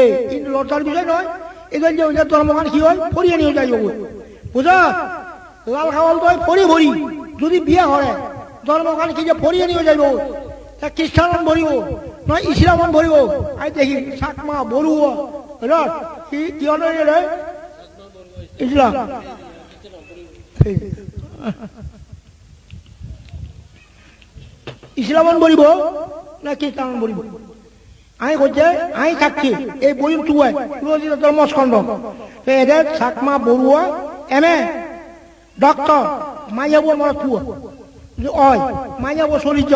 এই, কিন্তু লজ্জার বিষয় নয়। এদের যে ধর্মখান কি হয়? ফরিয়ে নিয়ে যায় ওগুলো। বুঝা? লাল খাওয়াল তো হয় ফরি ভরি। যদি বিয়ে করে ধর্মখান কি যে ফরিয়ে নিয়ে যাইব? খ্রিস্টান ভরিব, নয় ইসলাম ভরিব? আই দেখি চাকমা বড়ুয়া। কি ইসলাম। ইসলামন বলিব না খ্রিস্টান বলিব আমি করছে আমি থাকছি এই বই টুয়াই তুলসী ধর্মস্কন্ধ এদের Chakma Barua M A doctor মাইয়াবো মরা টুয়া অয় মাইয়াবো শরীর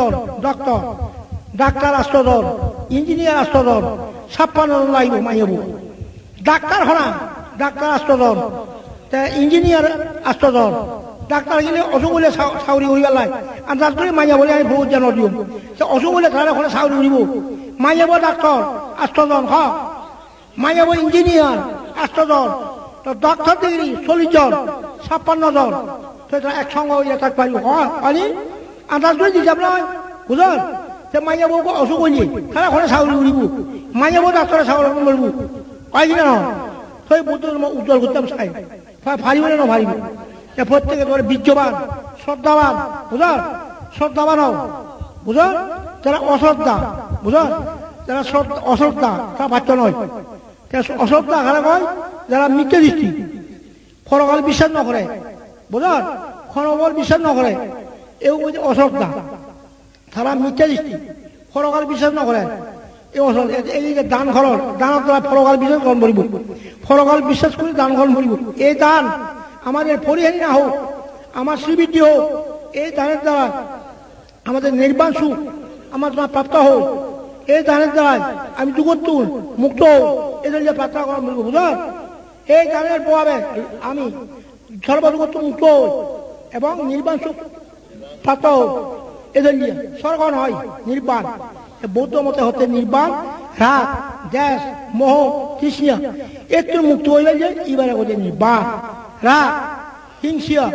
ডক্টর ডাক্তার আষ্টদল ইঞ্জিনিয়ার আষ্টদল ছাপ্পান্ন লাগিব মাইয়াবো। ডাক্তার হনা ডাক্তার আষ্টদল তে ইঞ্জিনিয়ার আষ্টদল ডাক্তার গেলে অসুখ হলে চাউরি উড়ি পেলাই। আর ডাক্তারে মাইয়া বলে আমি বহুত জানো দিও অসুখ হলে ওখানে চাউরি উড়িব মাইয়াব ডাক্তার, আষ্টজন হ। মাইয়াব ইঞ্জিনিয়ার, আষ্টজন। তো ডক্টর ডিগ্রি চল্লিশ জন, ছাপ্পান্ন জন। এটা একসঙ্গে পারিব হয় পারি আন্দাজ করে দি যাব নয় বুঝল সে মাইয়াব অসুখ হইলে তাহলে ওখানে চাউরি উড়িব মাইয়াব ডাক্তারে চাউরি বলব কিনা নহয় সেই বুদ্ধ উজ্জ্বল করতাম চাই। ফারিব না ফারিব এ প্রত্যেকে তোমার বীর্যবান শ্রদ্ধাবান বুঝল শ্রদ্ধাবান হও বুঝল যারা অশ্রদ্ধা বুঝল যারা অশ্রদ্ধা তারা বাচ্চা নয়। অশ্রদ্ধা খারাপ হয় যারা মিথ্যে দৃষ্টি খরকাল বিশ্বাস নকরে বুঝল খরবল বিশ্বাস নকরে এও বলছে অশ্রদ্ধা তারা মিথ্যে দৃষ্টি খরকাল বিশ্বাস নকরে এই এই যে দান ফরকাল বিশ্বাস বিশ্বাস করে, দান গ্রহণ করিব। এই দান আমাদের পরিহানি না হোক, আমার শ্রীবৃদ্ধি হোক, এই দানের দ্বারা আমাদের নির্বাণ সুখ, আমার তোমার প্রাপ্ত হোক এই দানের দ্বারা আমি দুগতুল মুক্ত এদের যে প্রার্থনা করা বলব বুঝল এই দানের প্রভাবে আমি সর্বদুগত মুক্ত এবং নির্বাণ সুখ এদের নিয়ে স্বর্গণ হয়, নির্বাণ। বৌদ্ধ মতে হতে নির্বাণ রাগ গ্যাস মোহ, তৃষ্ণা একটু মুক্ত হইলে যে এবারে হচ্ছে নির্বাণ। রাগ হিংসা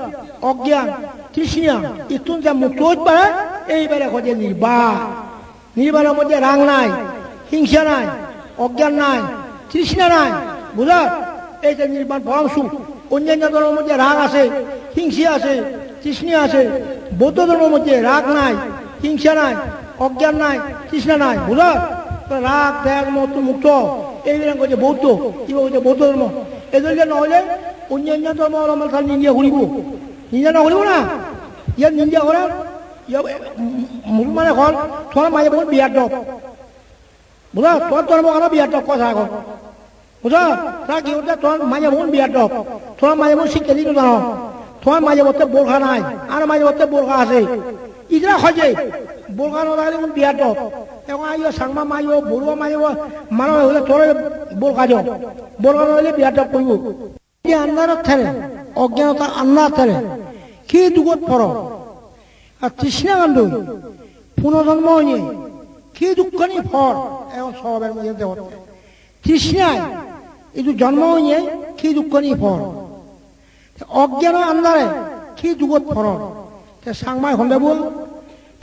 অজ্ঞান, তৃষ্ণা ইতুন যা মুক্ত হতে পারে, এইবারে হচ্ছে নির্বাণ। নির্বাণের মধ্যে রাগ নাই, হিংসা নাই, অজ্ঞান নাই, তৃষ্ণা নাই। বুঝা? এই যে নির্বাণ পরম সুখ, অন্যান্য ধর্মের মধ্যে রাগ আছে, হিংসা আছে, তৃষ্ণা আছে। বৌদ্ধ ধর্মের মধ্যে রাগ নাই, হিংসা নাই, অজ্ঞান নাই, তৃষ্ণা নাই। বুঝা? রাগ, ত্যাগ মত মুক্ত এইবিলাক কৈছে বৌদ্ধ। কিবা কৈছে বৌদ্ধ ধৰ্ম এজনকে নহ'লে অন্যান্য ধৰ্ম অলপমান নিন্দা কৰিব নিন্দা নকৰিব না ইয়াত নিন্দা কৰে মুছলমানে হ'ল তোমাৰ মায়ে বহুত বিয়াৰ দক বুজা তোৰ ধৰ্ম কাৰণে বিয়াৰ দক কথা আকৌ। বুজা, তাৰ কি হৈছে তোৰ মায়ে বহুত বিয়াৰ দক তোমাৰ মায়ে বহুত শিক্ষা দিটো জানো তোমাৰ মায়ে বতে বোৰখা নাই, আৰু মায়ে বতে বোৰখা আছে। ইজৰা খজে বোরখা নদালে কোন বিয়াত এখন আইও সাংমা মাইও বড়ুয়া মাইও মানুষ হলে তোরে বোরখা যাও বোরখা নদালে বিয়াত করব যে আন্দারত অজ্ঞানতা আন্দার থাকে কি দুগত পর আর তৃষ্ণা কাণ্ড পুনর্জন্ম হয়ে কি দুঃখনি ফল এখন সবের মধ্যে দেওয়া তৃষ্ণায় এই জন্ম হয়ে কি দুঃখনি ফল। অজ্ঞান আন্দারে কি দুগত ফল সাংমাই খন্দে বল,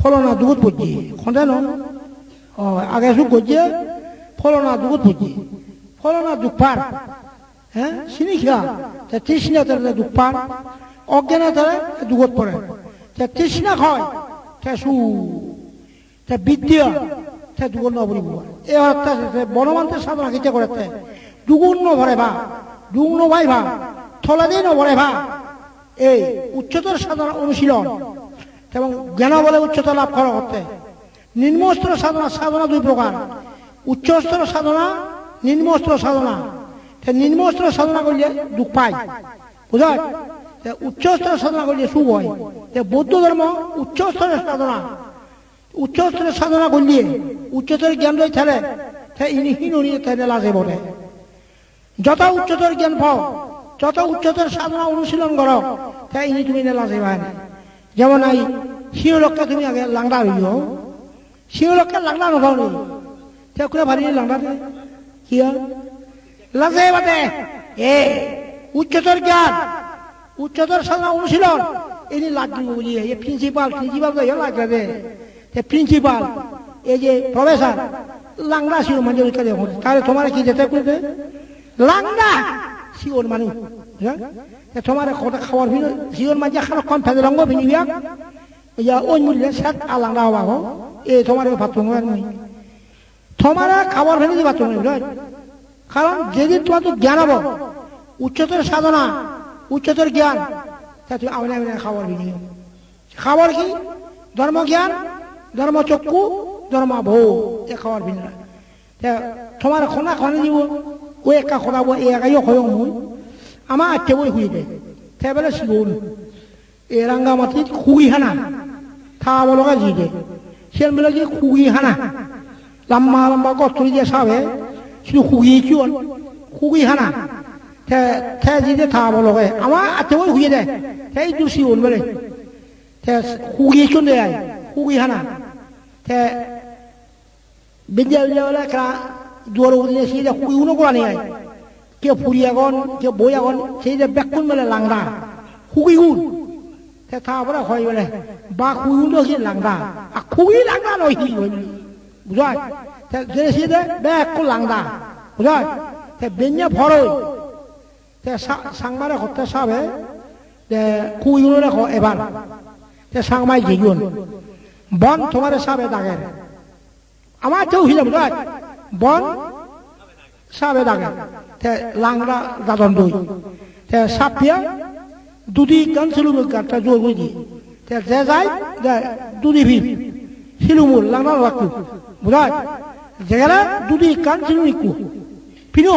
ফলনা দুগুত পড়ছে খন্দে ন আগে সুখ করছে, ফলনা দুগুত পড়ছে ফলনা দুপার হ্যাঁ চিনি খা তৃষ্ণা তারা দুপার অজ্ঞান তারা দুগত পড়ে। তৃষ্ণা খয় তে সু তে বিদ্যা, তে দুগুণ নবরিব এই অর্থাৎ বনমান্তের সাধনা কেটে করে দুগুণ নভরে ভা দুগুণ ভাই ভা থলা দিয়ে নভরে ভা এই উচ্চতর সাধনা অনুশীলন, এবং জ্ঞান বলে উচ্চতা লাভ করা করতে নিম্নস্তর সাধনা সাধনা দুই প্রকার। উচ্চস্তর সাধনা, নিম্নস্তর সাধনা। নিম্নস্তর সাধনা করলে দুঃখ পায়। বুঝা উচ্চস্তর সাধনা করলে সুখ হয়। বৌদ্ধ ধর্ম উচ্চস্তরের সাধনা। উচ্চস্তরের সাধনা করলে উচ্চতর জ্ঞান যদি থাকে ইনি হীন তাহলে বলে যত উচ্চতর জ্ঞান পাও যত উচ্চতর সাধনা অনুশীলন করো তাই ইনি তুমি লাজে যেমন এই সিংহলক্ষা তুমি আগে লাংডা হইল সিংহলক্ষা লাংডা নথাও নি কোনে ভারি লাংডা কি লাজে বাদে এ, উচ্চতর জ্ঞান। উচ্চতর সাধনা অনুশীলন। এনি লাগবে বলি, এই প্রিন্সিপাল প্রিন্সিপাল তো লাগ যাবে প্রিন্সিপাল এই যে প্রফেসর লাংড়া শিওর মানে কাজে তাহলে তোমার কি যেতে করবে? লাংড়া শিওর মানুষ তোমার কথা খাওয়ার ভিন্ন শিওর মাঝে খারাপ কম ফেলে রঙ ভিনি বিয়া ইয়া ওই মুড়ি সাত আলাংড়া হওয়া হো এ তোমার ভাত নয় তোমার খাবার ভিনি ভাত নয় কারণ যেদিন তোমার তো জ্ঞান হব, উচ্চতর সাধনা উচ্চতর জ্ঞান তা তুমি আমনে আমনে খাবার ভিনি খাবার কি ধর্ম জ্ঞান ধর্ম চক্ষু ধর্ম ভৌ এ খাবার ভিন্ন তোমার খনা খনে দিব ও একা খনাব এ একাই খয়ং মুই আমার আচ্ছা বই হুই দে তেবেলে শিবন এ রাঙ্গামাটিত খুগি হানা থাব লগা জি দে সেন বেলা যে খুগি হানা লম্বা লম্বা গস্তরি যে সাবে শুধু খুগি চিয়ন খুগি হানা thế thế gì thế thà bảo rồi ama à, à thế huye đây. Thế du si ôn vậy thế huye chun đây ai huye hana thế, bây giờ giờ là cái duar ôn này xí là huye uno qua này kia phuria con kia boya con xí là bẹc cun vậy là lang ra huye thế thà bảo là khỏi vậy ba huye un đó lang ra à huye lang ra rồi hi rồi. Thế cái xí đấy bẹc cun lang ra rồi. Thế bên nhà phơi hotte sabe de khugi gun re kho ebar te sangmai jigun বন তোমারে সাবে দাগের আমার কেউ হিলে বুঝায় বন সাবে দাগের te langra dadon doi te sapia dudi kan silumu karta jo goji te zezai de dudi bi silumu langra waktu budak jegala dudi kan silumu ku pino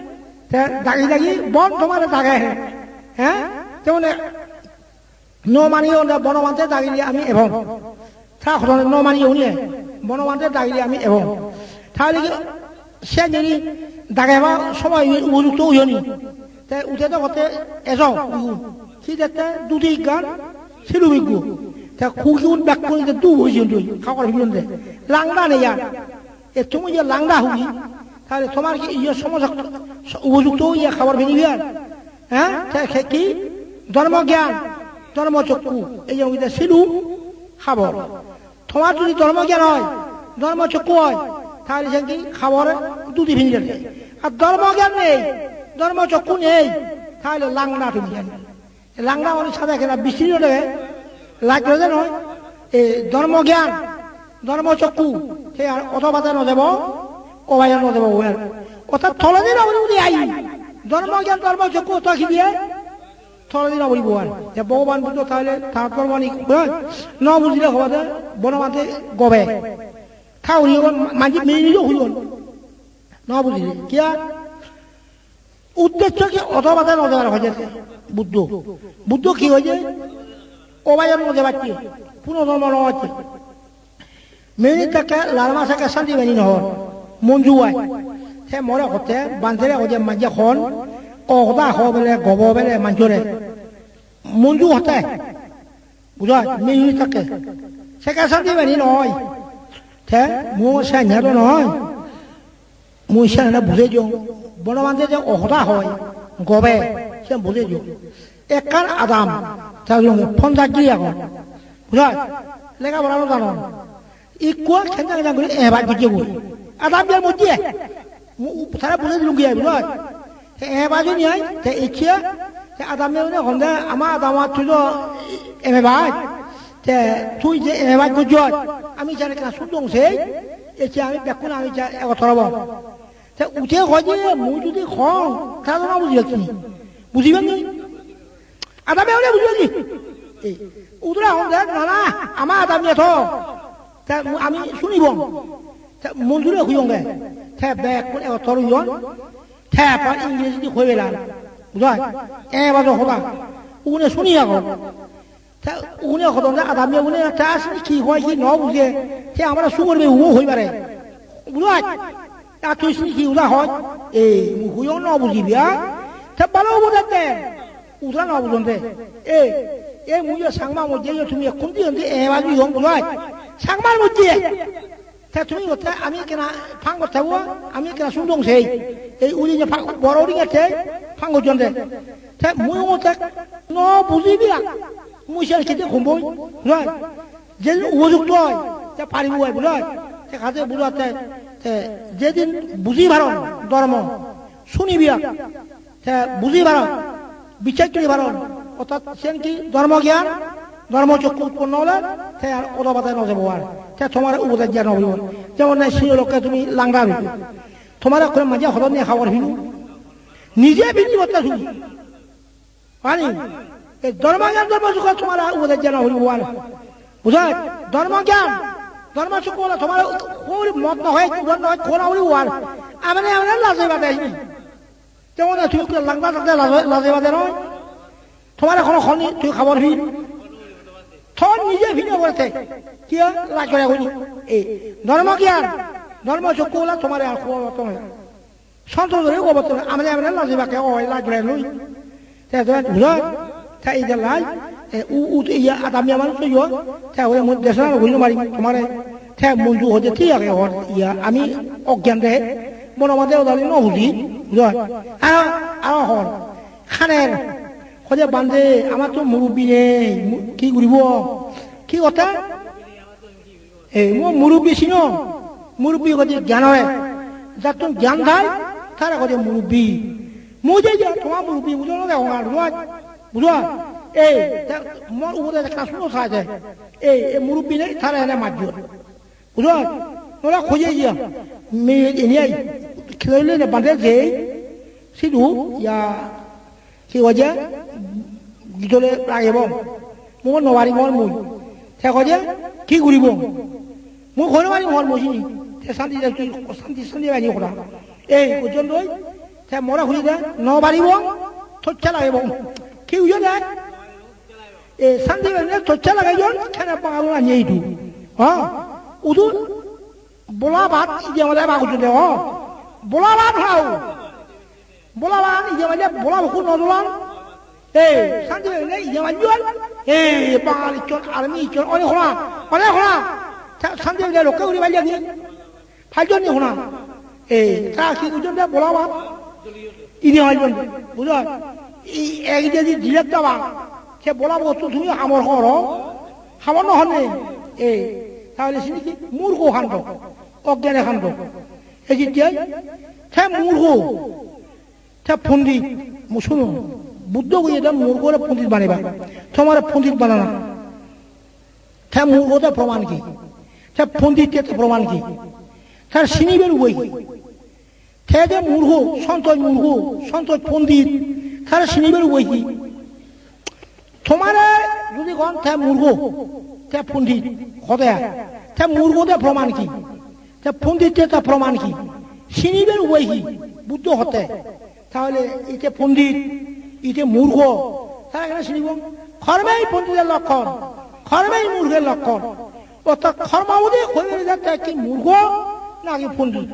দাগি দাগি বন তোমার দাগে হ্যাঁ তেমন ন মানিও বনমান্তে দাগিলি আমি এবং। তা ঘটনা নিয়ে বনমান্তে দাগিলি আমি এবং। তাহলে সে যদি দাগাইবা সবাই উপযুক্ত হইনি তে উঠে তো হতে এসব সি দেখতে দুটি গান সিলু বিগু তে খুকিউন ব্যাক করে দু হইছিল তুই খাবার ভিজন লাংডা নেই এ তুমি যে লাংডা হুই তাহলে তোমার কি ইয়ে সমস্যা? উপযুক্ত ইয়ে খাবার আর হ্যাঁ? কি ধর্ম জ্ঞান ধর্ম চক্ষু এই যে ওইটা সিলু খাবার। তোমার যদি ধর্ম জ্ঞান হয় ধর্ম চক্ষু হয়, তাহলে সে কি খাবার দুটি ভিনি যাবে আর ধর্ম জ্ঞান নেই ধর্ম চক্ষু নেই, তাহলে লাংড়া তুমি জানি। লাংড়া মানে সাদা কেনা বিশ্রী দেবে লাগল নয় এই ধর্ম জ্ঞান ধর্ম চক্ষু সে আর অথবাতে নদেব কবাই নদেব অর্থাৎ থলদিন অবধি আই ধর্ম জ্ঞান ধর্ম চক্ষু অত কি দিয়ে? থলদিন অবধি আর। যে ভগবান ন বনমাতে গবে। খাওয়ারি মাঝি মেয়ে হইল। ন বুঝলি কিয়া উদ্দেশ্য কি অথবাতে নজর হয়েছে বুদ্ধ। বুদ্ধ কি হয়েছে কবাইয়ের মধ্যে পাচ্ছি পুনর্ধর্ম হচ্ছে মেনি তাকে লাল মাসাকে শান্তি বেনি নহর মঞ্জুৱাই সে মৰে হতে বান্ধেৰে হতে মাজে খন হ বেলে গব বেলে মাঞ্জৰে মঞ্জু হতে। বুজা মিহি থাকে। চেকা চাকি মানি নহয়। থে মোৰ চাহিয়াটো নহয়। মোৰ ইচ্ছা বুজাই দিওঁ বনমানে যে অহদা হয় গবে সে বুজাই দিওঁ একান আদাম তাৰ ফোন জাগি আকৌ। বুজা লেগা বনাব জানো। ই কোৱা খেতি এবাৰ বিকিবই আদাম দিয়া মতি পথাৰে বনাই দিলোঁ গিয়া বোলো এবাৰ নিয়াই এখিয়া আদাম দিয়া মানে সন্ধে আমাৰ আদামত তুই এম এবাৰ তে তুই যে এম এবাৰ গুজ আমি যেনে ক্লাছত লওঁ এতিয়া আমি দেখোন আমি অথৰাব তে উঠে হয় যে মই যদি খং কথা জনা বুজি আছো বুজিব নি আদাম দিয়া বুজিব নি উদ্ৰা সন্ধে নানা আমাৰ আদাম দিয়া থ আমি শুনিব তা মঞ্জুরে হুইয়ঙ্গে থে ইংরেজি দি এ শুনি আগো। উনে আদামি উনে কি হয়, কি ন বুঝে? সে আমরা সুগর বে ও হই পারে। তা তুই কি হয়? এই ন বুঝিবি আ ভালো বুঝে দেন ন বুঝন দে। এই এই সাংমা মধ্যে তুমি কোন দিয়ে এ সাংমার মধ্যে তুমি ওতে আমি কেনা ফাং কথা আমি কেনা শুনদং সেই এই উলি যে বড় উলি গেছে ফাং জন মুই ওতে ন বুঝি মুই শাল কেতে ঘুমবই নয় যে উপযুক্ত হয় তা পারিব হয় বলয় তে কাজে বুড়াতে যেদিন বুঝি ভারন ধর্ম শুনি বুঝি ভারন বিচার করি ভারন অর্থাৎ সেন কি ধর্ম জ্ঞান ধর্মচক্ষু উৎপন্ন হলে সে আর অদবাতায় নজে বোয়ার। সে তোমার উপদেশ জ্ঞান হইব যেমন না সেই লোককে তুমি লাংড়া হইব তোমার এখন মাঝে হলত নিয়ে খাবার হিনু। নিজে বিনি বলতে শুনি। পানি ধর্মজ্ঞান ধর্মচক্ষু তোমার উপদেশ জ্ঞান হইব বোয়ার। বুঝায় ধর্মজ্ঞান ধর্মচক্ষু হলে তোমার মত নহয় নহয় কোন আমি আমরা লাজে আসবি তুমি লাংড়া থাকতে লাজে নয়? তোমার এখন খনি তুই খাবার হিন। নিজে ভিন্ন করতে কিয়? লাজ করে করি এই ধর্ম জ্ঞান। ধর্ম চক্ষু হলে তোমার আর খোয়া মতো নয় সন্তোষ ধরে খবর তো আমি আমি লাজ বাকে ও লাজ করে লই এই যে লাজ উ উ ইয়া আদামি আমার তো ইয়া তা ওই মধ্যে দেশনা হইল মারি তোমার। তে মঞ্জু হতে ঠিক আছে, হর, ইয়া, আমি অজ্ঞান দে মনে মধ্যে ওদালি ন বুঝি বুঝা আর আর হর। খানের খোঁজে বান্ধে আমার তো মুরব্বী নেই কি ঘুরিব কি কথা এই মই মুরব্বী ছিল মুরব্বী কথা জ্ঞান হয় যার তুমি জ্ঞান খায় তারা কথা মুরব্বী মই যে তোমার মুরব্বী বুঝো না দেখো আর বুঝা বুঝা এই মোর উপরে একটা শুনো থাকে এই মুরব্বী নেই তারা এনে মারজ বুঝা ওরা খোঁজে গিয়া মেয়ে এনে খেলে বাঁধে যে সিধু ইয়া কি কছে গীতলে লাগিব মোৰ নবাৰী মোৰ মই তে কছে কি ঘূৰিব মোক ঘৰ মাৰি ঘৰ মচিনি তে শান্তি শান্তি শান্তি বানি কৰা এই ওজন লৈ তে মৰা ঘূৰি দে নবাৰিব থচ্ছা লাগিব কি উজো দে এই শান্তি বানি থচ্ছা লাগাই জন খেনে পাঙালো আনি এইটো অ উদু বোলা ভাত ইজে মানে বাগুটো দে অ বোলা ভাত খাও bolawan ijamanya bola bulawan iya maja bulaw ku nodulan eh santi ne iya majuan eh bangali chon army chon oni hona ona hona santi ne lokka uri maja ni 팔전 이구나 에, 다 기구전다 몰아와. 이리 와전 무슨 이 애기들이 들렸다 봐. 걔 몰아보고 또 등이 하물 걸어. 하물 넣었네. 에, 다 그랬으니 물고 한도. 어깨네 한도. 애기들, 걔 물고. তা পণ্ডিত শুনো, বুদ্ধ কই এটা মূর্খরে পণ্ডিত বানাইবা। তোমার পণ্ডিত বানানা তা মূর্খতা প্রমাণ কি? তা পণ্ডিত প্রমাণ কি? তার সিনিবের বই। কি তে যে মূর্খ, সন্তোষ মূর্খ, সন্তোষ পণ্ডিত তার সিনিবের বই কি? তোমার যদি কন তে মূর্খ, তে পণ্ডিত হতে তে মূর্খতে প্রমাণ কি? তে পণ্ডিত তা প্রমাণ কি? সিনিবের বই কি? বুদ্ধ হতে। তাহলে ইতে পণ্ডিত, ইতে মূর্খ। তারা এখানে শুনিব কর্মেই পণ্ডিতের লক্ষণ কর্মেই মূর্খের লক্ষণ। অর্থাৎ কর্মাবধি হয়ে যাচ্ছে কি মূর্খ নাকি পণ্ডিত?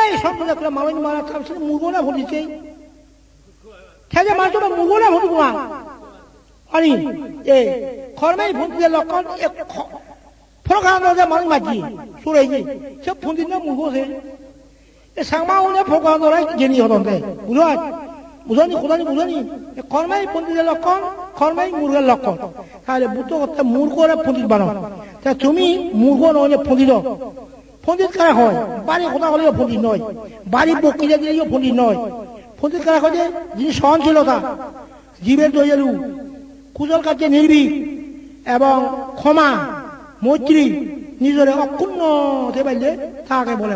এই সম্পদ করে মানুষ মারা তার মূর্খ না ভুলিছে খেয়ে মানুষ মূর্খ না ভুলিব না আনি এই কর্মেই পণ্ডিতের লক্ষণ ফরকান মানুষ মাঝি সুরাইজি সে পণ্ডিত না মূর্খ সে? 상마운의 보관노라 제니 하던데 বুঝা বুঝানি খোদানি বুঝানি কর্মাই পন্ডিতের লক্ষণ কর্মাই মূর্খের লক্ষণ তাহলে বুদ্ধ কথা মূর্খরা পন্ডিত বানাও তা তুমি মূর্খ নয় পন্ডিত পন্ডিত কারা হয় বাড়ি কথা হলেও পন্ডিত নয় বাড়ি বক্তৃতা দিলেও পন্ডিত নয় পন্ডিত কারা হয় যে যিনি সহনশীলতা জীবের দয়ালু কুজল কার্যে নির্ভীক এবং ক্ষমা মৈত্রী নিজরে অক্ষুণ্ণ হতে পারলে তাকে বলে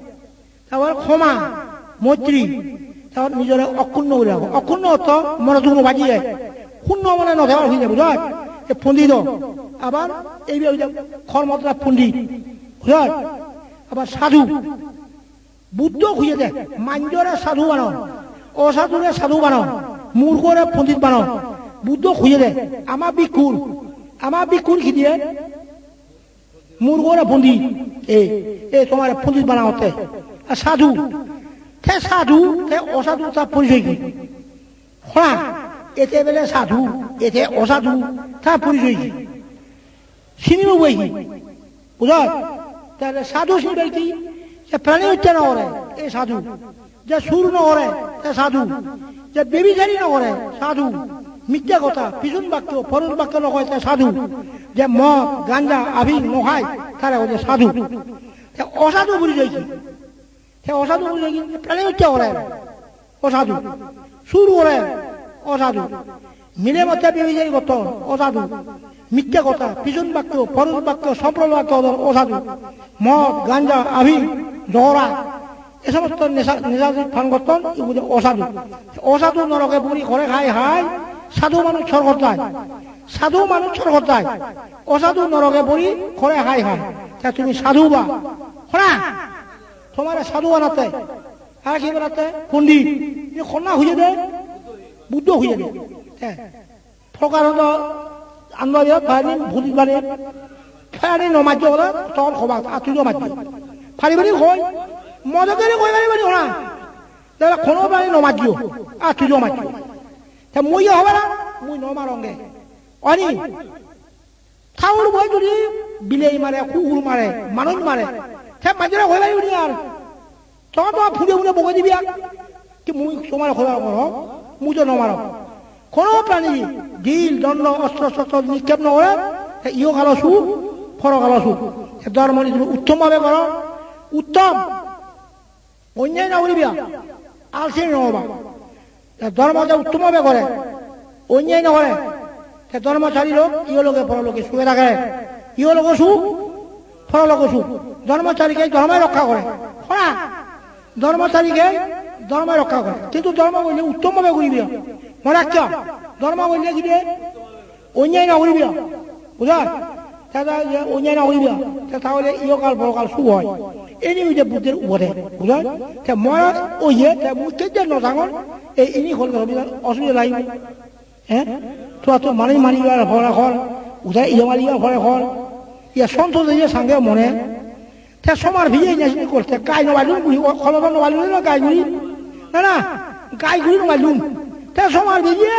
তারপর ক্ষমা, মৈত্রী তারপর নিজের অক্ষুণ্ণ করে রাখো অক্ষুণ্ণ অর্থ মনে তুমি বাজিয়ে শূন্য মনে নথেবার হয়ে যাবে বুঝায় এ পণ্ডিত। আবার এই খরমতরা পণ্ডিত বুঝায় আবার সাধু। বুদ্ধ খুঁজে দেয় মাঞ্জরে সাধু বানাও, অসাধুরে সাধু বানাও, মূর্খরে পণ্ডিত বানাও। বুদ্ধ খুঁজে দেয় আমার বিকুর আমার বিকুর খিদিয়ে মূর্খরে পণ্ডিত। এ এ তোমার পণ্ডিত বানাওতে সাধু। থে সাধু? থে অসাধু তার পরিচয় কি? হ্যাঁ এতে বেলে সাধু, এতে অসাধু তার পরিচয় কি? চিনিব বই কি? বুঝ তাহলে সাধু চিনবে কি যে প্রাণী হত্যা নকরে এই সাধু। যে সুর নকরে তে সাধু। যে বেবিচারি নকরে সাধু। মিথ্যা কথা, পিছন বাক্য পরুষ বাক্য নকয় তে সাধু। যে মদ গাঞ্জা আভিন নখায় তারা হচ্ছে সাধু। অসাধু পরিচয় কি? সে অসাধু প্রাণী অসাধু সুর করে অসাধু মিলে মধ্যে বেবিচারি কত অসাধু মিথ্যা কথা পিছন বাক্য পরুষ বাক্য বাক্য অসাধু মদ গাঞ্জা আভিন জহরা এ সমস্ত করতেন এগুলো অসাধু অসাধু নরকে বুড়ি ঘরে খাই হাই সাধু মানুষ সরগত যায় সাধু মানুষ সরগত যায় অসাধু নরকে বুড়ি ঘরে হাই হাই তা তুমি সাধু বা হনা তোমার সাধু বানাতে আর কি বানাতে পণ্ডিত কন্যা খুঁজে দে, বুদ্ধ খুঁজে দে। হ্যাঁ। প্রকারত আন্দোলন ফাইনি ভূত মানে ফাইনি নমাজ্য হলে তখন খবা আতুজ মাজ্য ফারি ফারি কই? মদকেরে কই পারি পারি হনা তাহলে কোনো পারি নমাজ্য আতুজ মাজ্য তা মুই হবে না, মুই নমারঙ্গে অনি ঠাউর বই যদি বিলেই মারে, কুকুর মারে, মানুষ মারে সে মাজরা কই পারি আর তখন তোমার ফুটে ফুটে বকে দিবি আর। কি মুই তোমার খোলা কর তো নমার কোনো প্রাণী ঢিল দণ্ড, অস্ত্র, শস্ত্র নিক্ষেপ নকরে ইও কালো সুখ ফর কালো সুখ। ধর্ম তুমি উত্তমভাবে কর উত্তম। অন্যায় না করিবি আলসি নহবা ধর্ম যে উত্তমভাবে করে অন্যায় নকরে সে ধর্মচারী লোক ইও লোকে পরলোকে সুখে থাকে। ইও লোক সুখ ফরলোক সুখ। ধর্মচারীকে ধর্মে রক্ষা করে। হ্যাঁ ধর্মচারীকে ধর্ম রক্ষা করে। কিন্তু ধর্ম করলে উত্তমভাবে করিবি মনে রাখছ? ধর্ম করলে কি অন্যায় না করিবি বুঝার অন্যায় না করিবি তাহলে ইয়কাল পরকাল সুখ হয়। এনি হইতে বুদ্ধের উপরে। বুঝার মই ওইয়ে মুখে যে নথাঙর এই ইনি হল অসুবিধা লাগিব হ্যাঁ? তোরা তো মানি মানি ঘরে ঘর। উঠাই ইয়ে মারি ঘরে ঘর। ইয়া সন্তোষ সাঙ্গে মনে তে সমার ভিজে নিয়ে করতে গাই নবাইলুম বুড়ি খলবা নবাইলুম না গাই গুড়ি। না না, গাই গুড়ি নবাইলুম তে সমার ভিজে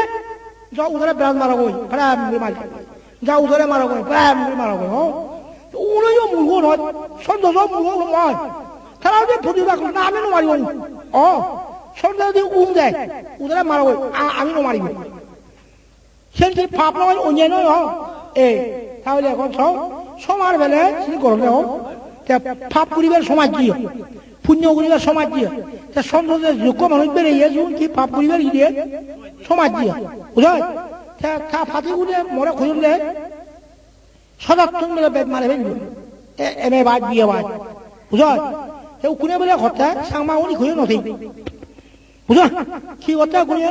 যা উধরে ব্রাজ মারা গই প্রায় মারি। যা উধরে মারা গই প্রায় মারা গই হ। উড়াইও মুরগো নয় সন্তোষ মুরগো নয়। তারা যে প্রতিভা করে না, আমি নমারিব ও সন্তোষ যদি উম দেয় উধরে মারা গই আমি নমারিব সেটি পাপ নয়, অন্যায় নয় এ, তাহলে এখন সব সমার বেলে তিনি করলে হোক পাপ করিবার সমাজ দিয়ে পুণ্য করিবার সমাজ দিয়ে সন্তোষের যোগ্য মানুষ বেরিয়ে যখন কি পাপ করিবার দিয়ে সমাজ দিয়ে বুঝাই তা ফাঁকি গুলে মরে খুঁজলে সদার্থন বলে বেদ মারে ফেলব। এম এ বাদ বিয়ে বাদ। কেউ কোনে বলে কথা সাংমা উনি খুঁজে নথি বুঝা কি কথা কোনে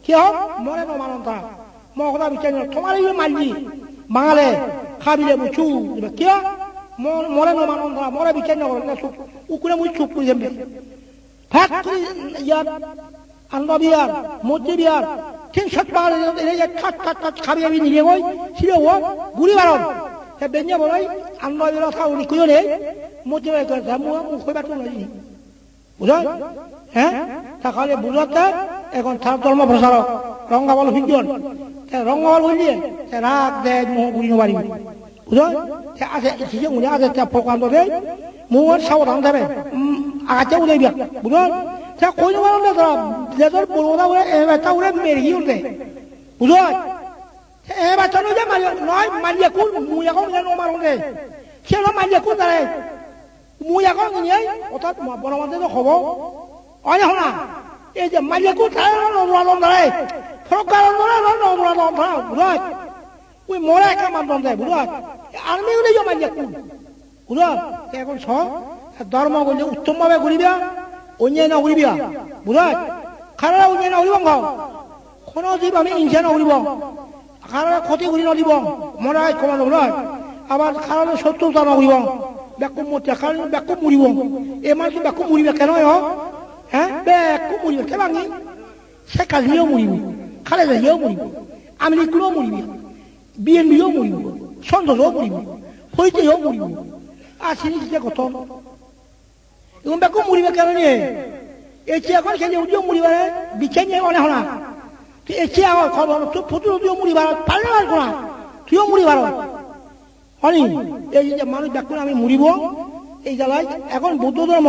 দূর কি হব মনে নমানন তারা মহলা বিচার তোমার এই মারবি বাঙালে খাবিলে মুচু কিয় মরে নমানন তারা মরে বিচার নকরে না চুপ উকুরে মুই চুপ করে যাবে ফাট করে ইয়ার আন্দা বিয়ার মধ্যে বিয়ার তিন সাত খাবি আমি নিয়ে গই ছিল ও গুড়ি বারণ তে বেঞ্জে বলাই আন্দা বিয়ার খাও নি কুয়ো নেই মধ্যে বাই করে মুখ হইবার তো নাই বুঝা হ্যাঁ তাহলে বুঝাতে এখন তার ধর্ম প্রচারক রঙ্গাবল ভিজন রঙ্গাবল বুঝলিয়ে রাগ দেয় মোহ বুঝি নবারি বুঝো? আছে সিজে মুনে আছে প্রকান্ত দেয় মোহর সাবধান দেবে আগাতে উদে বিয়া। বুঝল তা কই না বললে তোরা লেজর বড়দা উড়ে এ বাচ্চা উড়ে মেরি উঠে। বুঝল এ বাচ্চা নয় মারি নয় মারিয়া কুল, মুই এখন জানো মারুন সে মারিয়া কুল দাঁড়ায় মুই এখন নিয়ে অর্থাৎ বনমাতে তো খবর। অনে শোনা এই যে মালিকো তাই নমরা নমরাই ফরকার নমরা নমরা নমরা বুঝাত ওই মরা একটা মানদণ্ড দেয় বুঝাত আর্মি উনি যে মালিকো বুঝাত এখন ছ ধর্ম করলে উত্তমভাবে ঘুরিবা অন্যায় না ঘুরিবা বুঝাত খারাপ অন্যায় না ঘুরিব কোনো জীব আমি হিংসা নকৰিব খারাপ ক্ষতি কৰি নদিব মৰাই কমানো বুঝাত আবার খারাপ শত্রুতা নকৰিব বেকুব মতিয়া কারণ বেকুব মরিব এ মানুষ বেকুব মরিবে কেন হ্যাঁ? বেকুব মরিবে কে ভাঙি। সে কাজিও মরিব, খালে যাইও মরিব আমেরিকুলও মরিব, বিএনপিও মরিব সন্তোষও মরিব, হইতেও মরিব। আর চিনি যে কত এবং বেকুব মরিবে কেন নিয়ে এটি এখন খেলে উদিও মরিবারে বিছে নিয়ে অনেক না তুই এটি আমার খবর, তুই ফুতুর উদিও মরিবার পারলে আর কোনা। তুইও মরিবার হয়নি এই যে মানুষ দেখুন আমি মরিব, এই জায়গায় এখন বুদ্ধ ধর্ম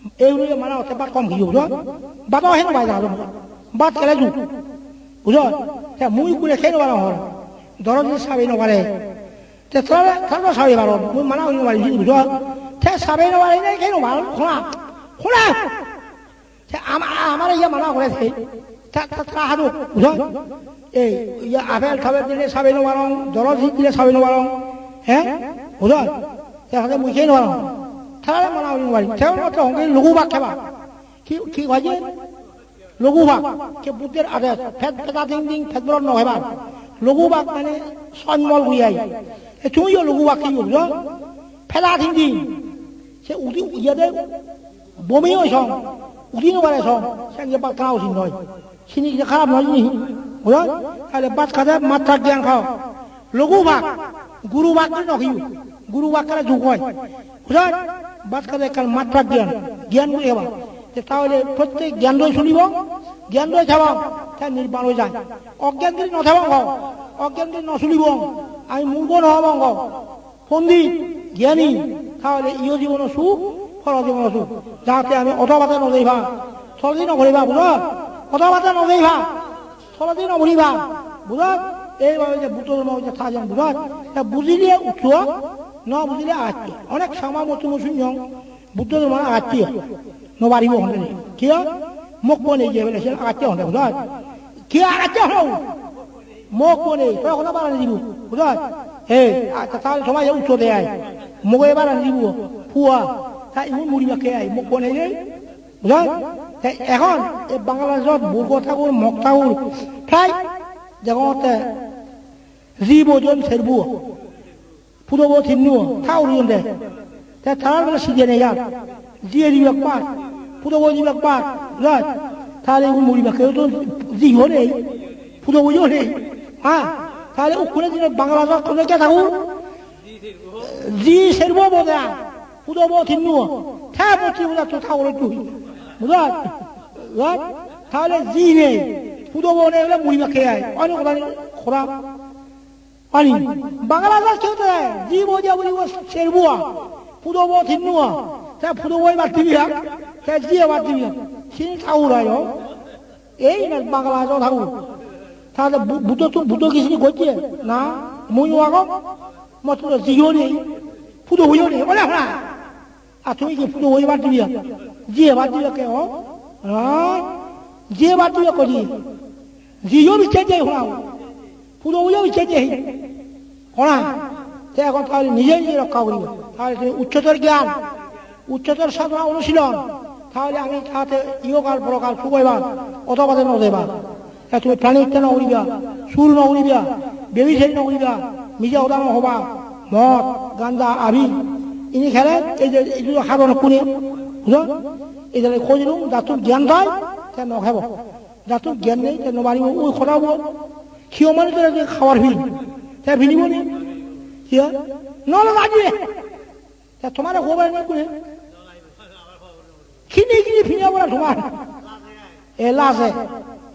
নবাই যাব মুখ এই উড়ে মানে হতে বাদ কম ঘিয়ে বুঝো বাদাও হে নবাই যাব মুখ বাদ খেলে যু বুঝো মুই কুড়ে খেয়ে নবার হর যদি সাবে নবারে তে তোরা তোরা সাবে বারো মুই মানা হই নবারি বুঝো তে সাবে নবারে নাই খেয়ে নবার খোলা খোলা আমার ইয়া মানা করে সেই তা হারু বুঝো এই ইয়া আপেল খাবার দিলে সাবে নবারং দরজ দিলে সাবে নবারং হ্যাঁ বুঝল তাহলে মুখে নোয়ার তাহলে মনে হইনি বাড়ি তাহলে মতো হঙ্গে লঘু বাক খেবা কি কি হয়েছে লঘু বাক কে বুদ্ধের আদেশ ফেদ ফেদা দিং দিং ফেদ বরণ নহবা লঘু বাক মানে সন্মল গুইয়াই তুমিও লঘু বাক কি বুঝল ফেদা দিং দিং সে উদি ইয়াদে বমিও সং উদি নবারে সং সে যে বাক খাওয়া উচিত নয় সিনি খারাপ নয় নি বুঝল তাহলে বাদ খাতে মাত্রা জ্ঞান খাও লঘু ভাগ গুরু বাক্য নহিও গুরু বাক্যরা যোগ হয় বুঝলেন বাদ কাজে কাল মাত্রা জ্ঞান জ্ঞান বলে হেবা তাহলে প্রত্যেক জ্ঞান দই শুনিব জ্ঞান দই থাবাও তা নির্বাণ হয়ে যায়। অজ্ঞান যদি নথাবাও হও অজ্ঞান যদি নশুনিব আমি মূর্খ নহব পণ্ডিত জ্ঞানী, তাহলে ইয় জীবন সুখ, ফল জীবন সুখ। যাতে আমি অথবাতে নদেইবা থলদি নভরিবা বুঝ অথবাতে নদেইবা থলদি নভরিবা বুঝ এইভাবে যে বুতো ধর্ম যে থাকেন বুঝার বুঝিলে উঠুয়া ন বুঝিলে অনেক সামা মতো শুনছ বুদ্ধ ধর্ম আত্মীয়। নবারিব হলে কিয় মোক বনে যে বলে, সে আত্মীয় হলে বুঝার কি আত্মীয় হল মোক বনে তোরা কোনো বাড়ানি দিব? বুঝার হে তাহলে সবাই উচ্চ দেয়। মোক এবার দিব, ফুয়া। তা ইমন মুড়িবা খেয়ে আই মোক বনে যে বুঝার এখন এই বাংলাদেশত বুর্গ ঠাকুর, মগ ঠাকুর, প্রায় জগতে জীবজন সেরবু 부도고 뒷누워 타오르는데. 대단한 걸 시전해야. 지혜리 몇밭 부도고 이백 밭나 다리고 그 물이 밖에도 지연해 부도고 연해 아 다리 웃고는 지는 막아서 끊어게 타고? 지 세르보 보다 부도고 뒷누워 태보치보다 또 타오를 또 뭐다? 와 다리 지혜 부도고네 물이 밖에야? 아니 고라니 고라. ও মরিবা কেউ তো জি হলে পুরো বুঝো নেই হ্যাঁ তাহলে ওখানে দিনে বাংলাদেশ কোনে কে থাকু জি সেরবো বোধা পুরো থিন্নু থা বলছি বোধা তো থাউরে তুই বুঝাত তাহলে জি নেই পুরো বনে হলে মুড়ি মাখে আয় অনেক কথা খোরা পানি বাংলাদেশ কেউ তো জি বোঝা বলি সেরবুয়া পুরো বো থিন্নুয়া তা পুরো বই বাদ দিবি হাক তা জিয়ে বাদ দিবি সিনি ঠাকুর আয় এই না বাংলাদেশ ঠাকুর তাহলে বুতো তো বুতো কিছু করছে না মুই আগ মত জিও নেই পুরো হইও নেই বলে না আর তুমি কি পুরো বই বাদ দিবি জিয়ে বাদ দিবি কে ও যে বাদ দিবি করি জিও বিচ্ছে যে শোনাও পুরো বুঝেও বিচ্ছে যে শোনা সে এখন তাহলে নিজে নিজে রক্ষা করিব। তাহলে তুমি উচ্চতর জ্ঞান, উচ্চতর সাধনা অনুশীলন। তাহলে আমি তাহাতে ইহকাল, পরকাল সুখইবার অতবাদে নদেবা তুমি প্রাণী হত্যা নকরিবা সুর নকরিবা বেবিচারি নকরিবা নিজে অদাম হবা, মদ, গান্দা আবি ইনি খেলে এই যে এই দুটো সাধন কোনে বুঝো এই যে খোঁজ দাতুর জ্ঞান পায় তে নখাব যাতো জ্ঞান নেই তে নবাৰিব ওই খটাব সিও মানে তো খাওয়ার ভিল তে ভিনিব নি কিয়? নহলে লাগিবে তে তোমার খবর নেই কোনে খিনি খিনি ফিনিয়া বলা তোমার এ লাজে।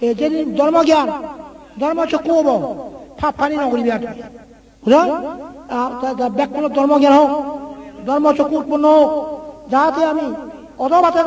এ যদি ধর্ম জ্ঞান ধর্ম হচ্ছে কব ফাপ ফানি নকরিবি আর বুঝা ব্যাক কোনো ধর্ম জ্ঞান হোক ধর্ম চক্ষু উৎপন্ন হোক যাহাতে আমি অধবাতে